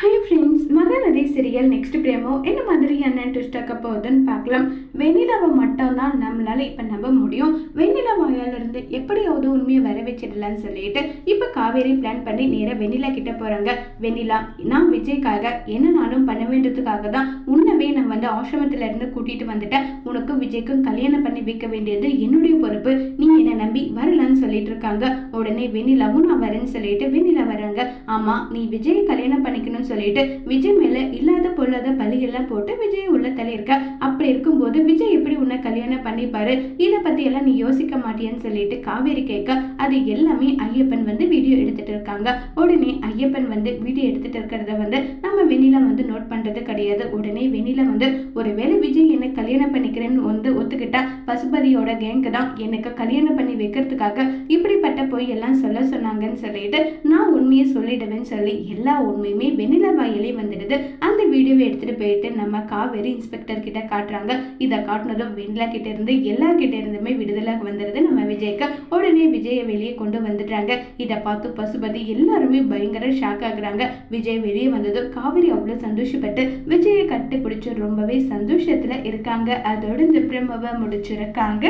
Hi friends Mahanadi serial next promo என்ன மாதிரியான twist ஆக்க போகுதுன்னு பார்க்கலாம். வெண்ணிலாவை மட்டும்தான் நம்மளால இப்போ நம்ப முடியும். வெண்ணிலா வாயாலிருந்து எப்படியாவது உண்மையை வர வச்சிடலான்னு சொல்லிட்டு இப்போ காவேரி பிளான் பண்ணி நேராக வெண்ணிலா கிட்ட போகிறாங்க வெண்ணிலா நான் விஜய்க்காக என்னனாலும் பண்ண வேண்டியதுக்காக தான் உன்னவே நான் வந்து ஆசிரமத்துல இருந்து கூட்டிட்டு வந்துட்டேன். உனக்கும் விஜய்க்கும் கல்யாணம் பண்ணி வைக்க வேண்டியது என்னுடைய பொறுப்பு. நீ என்னை நம்பி வரலான்னு சொல்லிட்டு இருக்காங்க உடனே வெண்ணிலாவும் நான் வரேன்னு சொல்லிட்டு வெண்ணிலா வராங்க. ஆமா நீ விஜய் கல்யாணம் பண்ணிக்கணும்னு சொல்லிட்டு விஜய் மேல இல்லாத பொல்லாத பழிகள்லாம் போட்டு விஜய் உள்ள தள்ளியிருக்க. அப்படி இருக்கும்போது விஜய் எப்படி உன்னை கல்யாணம் பண்ணிப்பாரு? இதை பத்தி எல்லாம் நீ யோசிக்க மாட்டியன்னு சொல்லிட்டு காவேரி கேட்க அது எல்லாமே ஐயப்பன் எடுத்துட்டு இருக்காங்க. உடனே ஐயப்பன் வந்து வீடியோ எடுத்துட்டு இருக்கிறத வந்து நம்ம வெண்ணிலா வந்து நோட் பண்றது கிடையாது. உடனே வெண்ணிலா வந்து ஒருவேளை விஜய் என்னை கல்யாணம் பண்ணிக்கிறேன்னு வந்து ஒத்துக்கிட்டா பசுபதியோட கேங்கு தான் எனக்கு கல்யாணம் பண்ணி வைக்கிறதுக்காக இப்படி போய் எல்லாம் சொல்ல சொன்னாங்கன்னு சொல்லிட்டு நான் உண்மையை சொல்லிடுவேன்னு சொல்லி எல்லா உண்மையுமே வெண்ணிலா வாயிலே வந்துடுது. அந்த வீடியோவை எடுத்துட்டு போயிட்டு நம்ம காவேரி இன்ஸ்பெக்டர் கிட்ட காட்டுறாங்க. இதை காட்டினதும் வெண்ணிலா கிட்ட இருந்து எல்லார்கிட்ட இருந்துமே விடுதலை வந்துடுது நம்ம விஜய்க்கு. உடனே விஜயை வெளியே கொண்டு வந்துடுறாங்க. இதை பார்த்து பசுபதி எல்லாருமே பயங்கர ஷாக் ஆகுறாங்க. விஜய் வெளியே வந்ததும் காவேரி அவ்வளோ சந்தோஷப்பட்டு விஜயை கட்டி பிடிச்சி ரொம்பவே சந்தோஷத்துல இருக்காங்க. அதோட இந்த பிரம்மவை முடிச்சிருக்காங்க.